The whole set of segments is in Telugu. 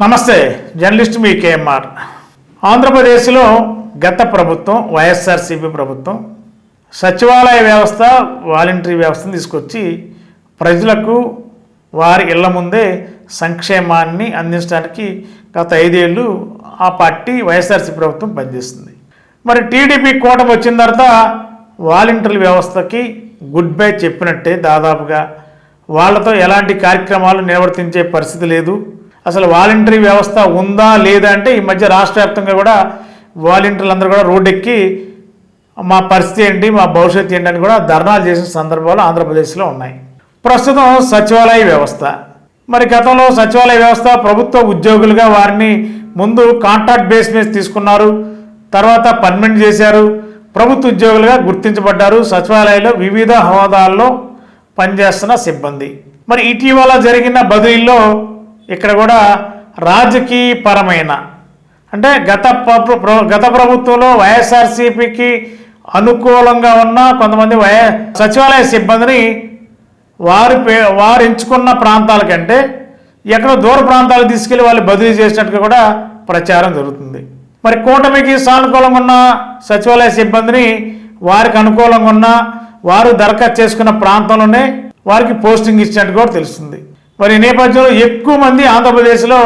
నమస్తే జర్నలిస్ట్ మీ కేఎంఆర్. ఆంధ్రప్రదేశ్లో గత ప్రభుత్వం వైఎస్ఆర్సీపీ ప్రభుత్వం సచివాలయ వ్యవస్థ వాలంటరీ వ్యవస్థను తీసుకొచ్చి ప్రజలకు వారి ఇళ్ళ ముందే సంక్షేమాన్ని అందించడానికి గత ఐదేళ్ళు ఆ పార్టీ వైఎస్ఆర్సీ ప్రభుత్వం పనిచేస్తుంది మరి టీడీపీ కూటమి వచ్చిన తర్వాత వాలంటరీ వ్యవస్థకి గుడ్ బై చెప్పినట్టే దాదాపుగా. వాళ్ళతో ఎలాంటి కార్యక్రమాలు నిర్వర్తించే పరిస్థితి లేదు. అసలు వాలంటరీ వ్యవస్థ ఉందా లేదా అంటే ఈ మధ్య రాష్ట్ర వ్యాప్తంగా కూడా వాలంటీర్లు అందరూ కూడా రోడ్డెక్కి మా పరిస్థితి ఏంటి మా భవిష్యత్తు ఏంటి అని కూడా ధర్నాలు చేసిన సందర్భాలు ఆంధ్రప్రదేశ్లో ఉన్నాయి. ప్రస్తుతం సచివాలయ వ్యవస్థ. మరి గతంలో సచివాలయ వ్యవస్థ ప్రభుత్వ ఉద్యోగులుగా వారిని ముందు కాంట్రాక్ట్ బేస్ మీద తీసుకున్నారు తర్వాత పర్మనెంట్ చేశారు ప్రభుత్వ ఉద్యోగులుగా గుర్తించబడ్డారు సచివాలయంలో వివిధ హోదాల్లో పనిచేస్తున్న సిబ్బంది. మరి ఇటీవల జరిగిన బదిలీల్లో ఇక్కడ కూడా రాజకీయపరమైన అంటే గత ప్ర- గత ప్రభుత్వంలో వైఎస్ఆర్సీపీకి అనుకూలంగా ఉన్న కొంతమంది వై సచివాలయ సిబ్బందిని వారు పే- వారు ఎంచుకున్న ప్రాంతాల కంటే ఎక్కడ దూర ప్రాంతాలకు తీసుకెళ్ళి వాళ్ళు బదిలీ చేసినట్టుగా కూడా ప్రచారం జరుగుతుంది. మరి కూటమికి సానుకూలంగా ఉన్న సచివాలయ సిబ్బందిని వారికి అనుకూలంగా ఉన్న వారు దరఖాస్తు చేసుకున్న ప్రాంతంలోనే వారికి పోస్టింగ్ ఇచ్చినట్టు కూడా తెలుస్తుంది. మరి ఈ నేపథ్యంలో ఎక్కువ మంది ఆంధ్రప్రదేశ్లో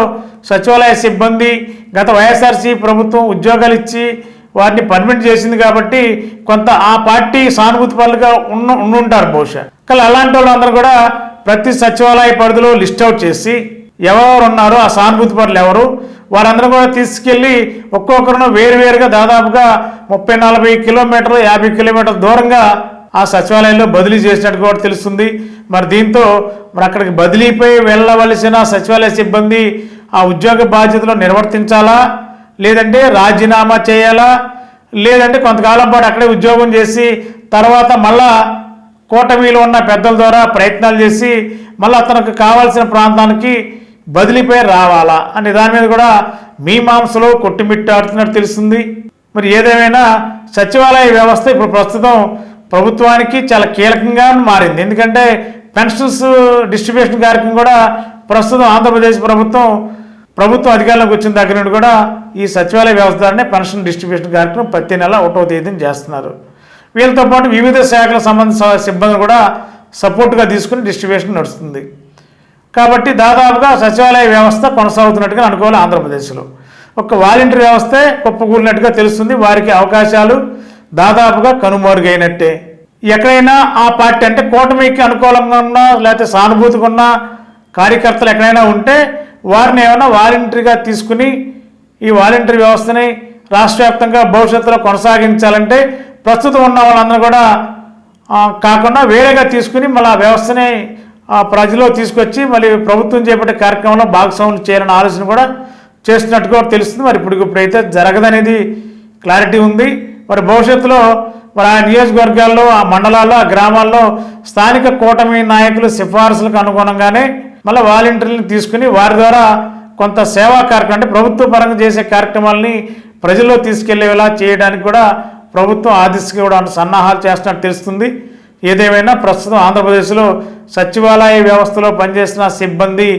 సచివాలయ సిబ్బంది గత వైఎస్ఆర్సీ ప్రభుత్వం ఉద్యోగాలు ఇచ్చి వారిని పర్మిట్ చేసింది కాబట్టి కొంత ఆ పార్టీ సానుభూతి పనులుగా ఉన్న ఉండుంటారు బహుశా. కానీ అలాంటి వాళ్ళందరూ కూడా ప్రతి సచివాలయ పరిధిలో లిస్ట్ అవుట్ చేసి ఎవరెవరు ఉన్నారో ఆ సానుభూతి పనులు ఎవరు వారందరూ కూడా తీసుకెళ్ళి ఒక్కొక్కరును వేరువేరుగా దాదాపుగా ముప్పై నలభై కిలోమీటర్లు యాభై కిలోమీటర్ల దూరంగా ఆ సచివాలయంలో బదిలీ చేసినట్టు కూడా తెలుస్తుంది. మరి దీంతో మరి అక్కడికి బదిలీపై వెళ్ళవలసిన సచివాలయ సిబ్బంది ఆ ఉద్యోగ బాధ్యతలు నిర్వర్తించాలా? లేదంటే రాజీనామా చేయాలా? లేదంటే కొంతకాలం పాటు అక్కడే ఉద్యోగం చేసి తర్వాత మళ్ళా కూటమిలో ఉన్న పెద్దల ద్వారా ప్రయత్నాలు చేసి మళ్ళీ అతనికి కావాల్సిన ప్రాంతానికి బదిలీపై రావాలా? అనే దాని మీద కూడా మీమాంసలో కొట్టుమిట్టాడుతున్నట్టు తెలుస్తుంది. మరి ఏదేమైనా సచివాలయ వ్యవస్థ ఇప్పుడు ప్రస్తుతం ప్రభుత్వానికి చాలా కీలకంగా మారింది. ఎందుకంటే పెన్షన్స్ డిస్ట్రిబ్యూషన్ కార్యక్రమం కూడా ప్రస్తుతం ఆంధ్రప్రదేశ్ ప్రభుత్వం ప్రభుత్వం అధికారంలోకి వచ్చిన దగ్గర నుండి కూడా ఈ సచివాలయ వ్యవస్థ ద్వారానే పెన్షన్ డిస్ట్రిబ్యూషన్ కార్యక్రమం ప్రతి నెల ఒకటో తేదీని చేస్తున్నారు. వీళ్ళతో పాటు వివిధ శాఖలకు సంబంధించిన సిబ్బంది కూడా సపోర్ట్గా తీసుకుని డిస్ట్రిబ్యూషన్ నడుస్తుంది. కాబట్టి దాదాపుగా సచివాలయ వ్యవస్థ కొనసాగుతున్నట్టుగా అనుకోవాలి ఆంధ్రప్రదేశ్లో. ఒక వాలంటీర్ వ్యవస్థే కుప్పకూలినట్టుగా తెలుస్తుంది. వారికి అవకాశాలు దాదాపుగా కనుమరుగైనట్టే. ఎక్కడైనా ఆ పార్టీ అంటే కూటమికి అనుకూలంగా ఉన్నా లేకపోతే సానుభూతిగా ఉన్న కార్యకర్తలు ఎక్కడైనా ఉంటే వారిని ఏమైనా వాలంటరీగా తీసుకుని ఈ వాలంటరీ వ్యవస్థని రాష్ట్ర వ్యాప్తంగా భవిష్యత్తులో కొనసాగించాలంటే ప్రస్తుతం ఉన్న వాళ్ళందరూ కూడా కాకుండా వేరేగా తీసుకుని మళ్ళీ ఆ వ్యవస్థని ప్రజలో తీసుకొచ్చి మళ్ళీ ప్రభుత్వం చేపట్టే కార్యక్రమంలో భాగస్వాములు చేయాలనే ఆలోచన కూడా చేస్తున్నట్టుగా తెలుస్తుంది. మరి ఇప్పుడు ఇప్పుడైతే జరగదనేది క్లారిటీ ఉంది. మరి భవిష్యత్తులో మరి ఆ నియోజకవర్గాల్లో ఆ మండలాల్లో ఆ గ్రామాల్లో స్థానిక కూటమి నాయకులు సిఫార్సులకు అనుగుణంగానే మళ్ళీ వాలంటీర్లను తీసుకుని వారి ద్వారా కొంత సేవా కార్యక్రమం అంటే ప్రభుత్వ పరంగా చేసే కార్యక్రమాలని ప్రజల్లో తీసుకెళ్ళేలా చేయడానికి కూడా ప్రభుత్వం ఆ సన్నాహాలు చేస్తున్నట్టు తెలుస్తుంది. ఏదేమైనా ప్రస్తుతం ఆంధ్రప్రదేశ్లో సచివాలయ వ్యవస్థలో పనిచేసిన సిబ్బంది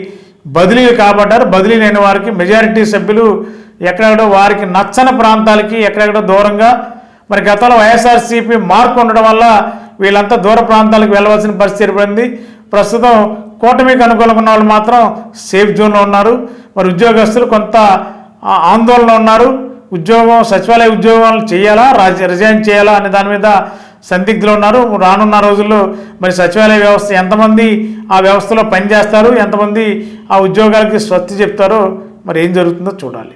బదిలీలు కాబడ్డారు. బదిలీ లేని వారికి మెజారిటీ సభ్యులు ఎక్కడెక్కడో వారికి నచ్చని ప్రాంతాలకి ఎక్కడెక్కడో దూరంగా మరి గతంలో వైఎస్ఆర్సీపీ మార్పు ఉండడం వల్ల వీళ్ళంతా దూర ప్రాంతాలకు వెళ్ళవలసిన పరిస్థితి ఏర్పడింది. ప్రస్తుతం కూటమికి అనుకూలంగా ఉన్న వాళ్ళు మాత్రం సేఫ్ జోన్లో ఉన్నారు. మరి ఉద్యోగస్తులు కొంత ఆందోళన ఉన్నారు. ఉద్యోగం సచివాలయ ఉద్యోగాలు చేయాలా రాజ రిజైన్ చేయాలా అనే దాని మీద సందిగ్ధులు ఉన్నారు. రానున్న రోజుల్లో మరి సచివాలయ వ్యవస్థ ఎంతమంది ఆ వ్యవస్థలో పనిచేస్తారు ఎంతమంది ఆ ఉద్యోగాలకి స్వస్తి చెప్తారో మరి ఏం జరుగుతుందో చూడాలి.